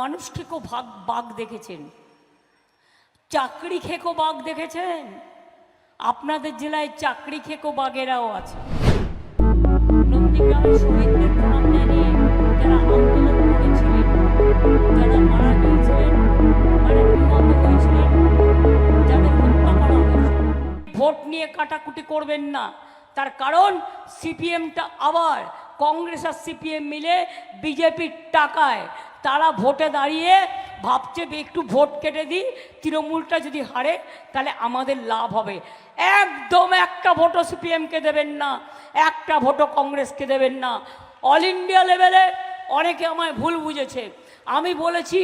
মানুষ খেকো ভাগ বাঘ দেখেছেন। চাকরি খেকো বাঘ দেখেছেন? আপনাদের জেলায় চাকরি খেকো বাঘেরাও আছে। আন্দোলন মারা মানে ভোট নিয়ে কাটাকুটি করবেন না। তার কারণ সিপিএমটা আবার কংগ্রেস আর সিপিএম মিলে বিজেপির টাকায় তারা ভোটে দাঁড়িয়ে ভাবছে একটু ভোট কেটে দিই, তৃণমূলটা যদি হারে, তাহলে আমাদের লাভ হবে। একদম একটা ভোটও সিপিএমকে দেবেন না, একটা ভোটও কংগ্রেসকে দেবেন না। অল ইন্ডিয়া লেভেলে অনেকে আমায় ভুল বুঝেছে। আমি বলেছি,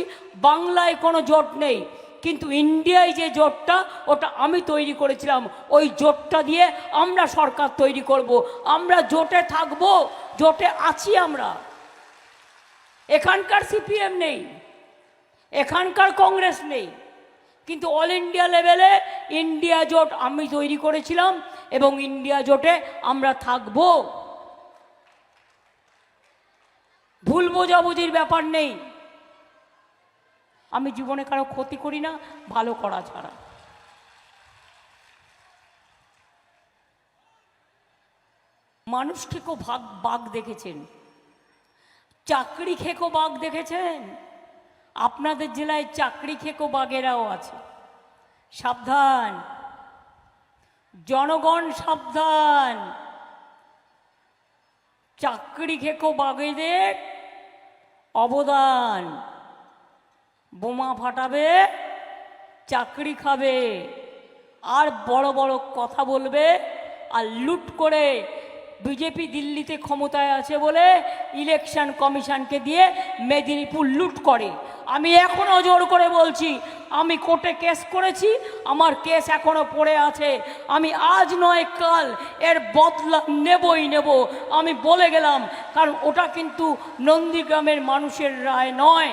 বাংলায় কোনো জোট নেই, কিন্তু ইন্ডিয়ায় যে জোটটা, ওটা আমি তৈরি করেছিলাম। ওই জোটটা দিয়ে আমরা সরকার তৈরি করব। আমরা জোটে থাকব, জোটে আছি আমরা। এখানকার সিপিএম নেই, এখানকার কংগ্রেস নেই, কিন্তু অল ইন্ডিয়া লেভেলে ইন্ডিয়া জোট আমি তৈরি করেছিলাম এবং ইন্ডিয়া জোটে আমরা থাকব। ভুল বোঝাবুঝির ব্যাপার নেই। আমি জীবনে কারও ক্ষতি করি না, ভালো করা ছাড়া। মানুষ খেকো ভাগ বাঘ দেখেছেন? চাকরি খেকো বাঘ দেখেছেন? আপনাদের জেলায় চাকরি খেকো বাঘেরাও আছে। সাবধান। জনগণ সাবধান। চাকরি খেকো বাঘেদের অবদান। বোমা ফাটাবে, চাকরি খাবে। আর বড় বড় কথা বলবে আর লুট করে বিজেপি দিল্লিতে ক্ষমতায় আছে বলে ইলেকশন কমিশনকে দিয়ে মেদিনীপুর লুট করে। আমি এখনও জোর করে বলছি, আমি কোর্টে কেস করেছি, আমার কেস এখনও পড়ে আছে। আমি আজ নয়, কাল এর বদলা নেবই নেব, আমি বলে গেলাম, কারণ ওটা কিন্তু নন্দীগ্রামের মানুষের রায় নয়।